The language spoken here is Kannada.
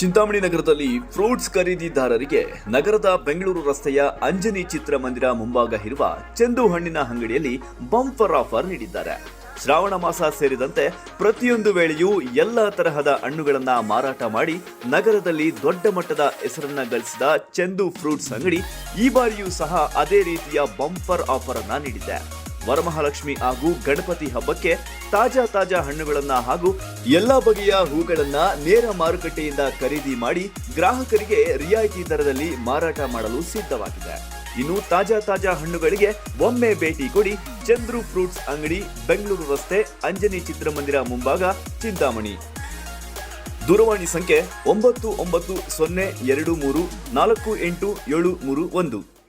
ಚಿಂತಾಮಣಿ ನಗರದಲ್ಲಿ ಫ್ರೂಟ್ಸ್ ಖರೀದಿದಾರರಿಗೆ ನಗರದ ಬೆಂಗಳೂರು ರಸ್ತೆಯ ಅಂಜನಿ ಚಿತ್ರಮಂದಿರ ಮುಂಭಾಗ ಇರುವ ಚೆಂದು ಹಣ್ಣಿನ ಅಂಗಡಿಯಲ್ಲಿ ಬಂಪರ್ ಆಫರ್ ನೀಡಿದ್ದಾರೆ. ಶ್ರಾವಣ ಮಾಸ ಸೇರಿದಂತೆ ಪ್ರತಿಯೊಂದು ವೇಳೆಯೂ ಎಲ್ಲ ತರಹದ ಹಣ್ಣುಗಳನ್ನ ಮಾರಾಟ ಮಾಡಿ ನಗರದಲ್ಲಿ ದೊಡ್ಡ ಮಟ್ಟದ ಹೆಸರನ್ನ ಗಳಿಸಿದ ಚೆಂದು ಫ್ರೂಟ್ಸ್ ಅಂಗಡಿ ಈ ಬಾರಿಯೂ ಸಹ ಅದೇ ರೀತಿಯ ಬಂಪರ್ ಆಫರ್ ಅನ್ನ ನೀಡಿದೆ. ವರಮಹಾಲಕ್ಷ್ಮಿ ಹಾಗೂ ಗಣಪತಿ ಹಬ್ಬಕ್ಕೆ ತಾಜಾ ತಾಜಾ ಹಣ್ಣುಗಳನ್ನ ಹಾಗೂ ಎಲ್ಲಾ ಬಗೆಯ ಹೂಗಳನ್ನ ನೇರ ಮಾರುಕಟ್ಟೆಯಿಂದ ಖರೀದಿ ಮಾಡಿ ಗ್ರಾಹಕರಿಗೆ ರಿಯಾಯಿತಿ ದರದಲ್ಲಿ ಮಾರಾಟ ಮಾಡಲು ಸಿದ್ಧವಾಗಿದೆ. ಇನ್ನು ತಾಜಾ ತಾಜಾ ಹಣ್ಣುಗಳಿಗೆ ಒಮ್ಮೆ ಭೇಟಿ ಕೊಡಿ ಚಂದ್ರು ಫ್ರೂಟ್ಸ್ ಅಂಗಡಿ, ಬೆಂಗಳೂರು ರಸ್ತೆ, ಅಂಜನಿ ಚಿತ್ರಮಂದಿರ ಮುಂಭಾಗ, ಚಿಂತಾಮಣಿ. ದೂರವಾಣಿ ಸಂಖ್ಯೆ ಒಂಬತ್ತು ಒಂಬತ್ತು ಸೊನ್ನೆ ಎರಡು ಮೂರು ನಾಲ್ಕು ಎಂಟು ಏಳು ಮೂರು ಒಂದು.